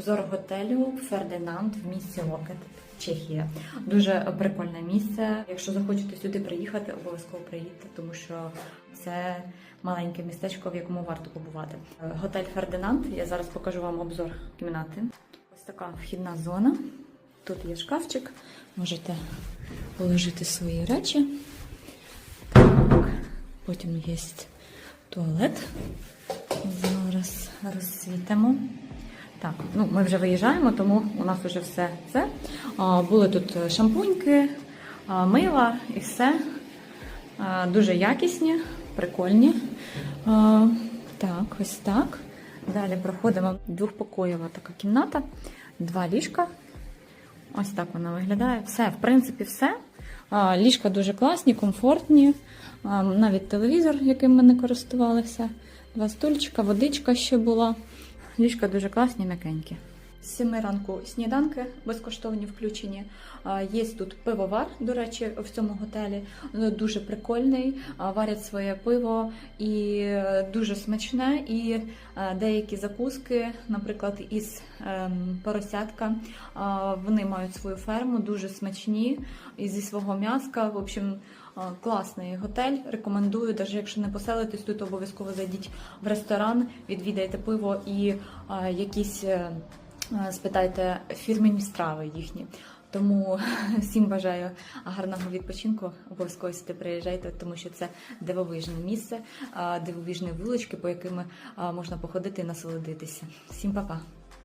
обзор готелю Фердинанд в місті Локет, Чехія. Дуже прикольне місце. Якщо захочете сюди приїхати, обов'язково приїдьте, тому що це маленьке містечко, в якому варто побувати. Готель Фердинанд. Я зараз покажу вам обзор кімнати. Ось така вхідна зона. Тут є шкафчик, можете положити свої речі. Потім є туалет. Зараз розсвітимо. Так, ну ми вже виїжджаємо, тому у нас вже все це. Були тут шампуньки, мила і все. Дуже якісні, прикольні. Так, ось так. Далі проходимо двохпокоєва така кімната, два ліжка. Ось так вона виглядає. Все, в принципі, все. Ліжка дуже класні, комфортні. Навіть телевізор, яким ми не користувалися. Два стульчика, водичка ще була. Ліжка дуже класні, м'якенькі. З 7 ранку сніданки безкоштовні включені. Є тут пивовар, до речі, в цьому готелі. Дуже прикольний, варять своє пиво і е, дуже смачне. І е, деякі закуски, наприклад, із ем, поросятка, вони мають свою ферму, дуже смачні і зі свого м'яска. В общем, класний готель. Рекомендую, навіть якщо не поселитесь тут, обов'язково зайдіть в ресторан, відвідайте пиво і якісь. Е, е, Спитайте фірмені страви їхні. Тому всім бажаю гарного відпочинку. Обов'язково сюди приїжджайте, тому що це дивовижне місце, а, дивовижні вулички, по якими можна походити і насолодитися. Всім па-па!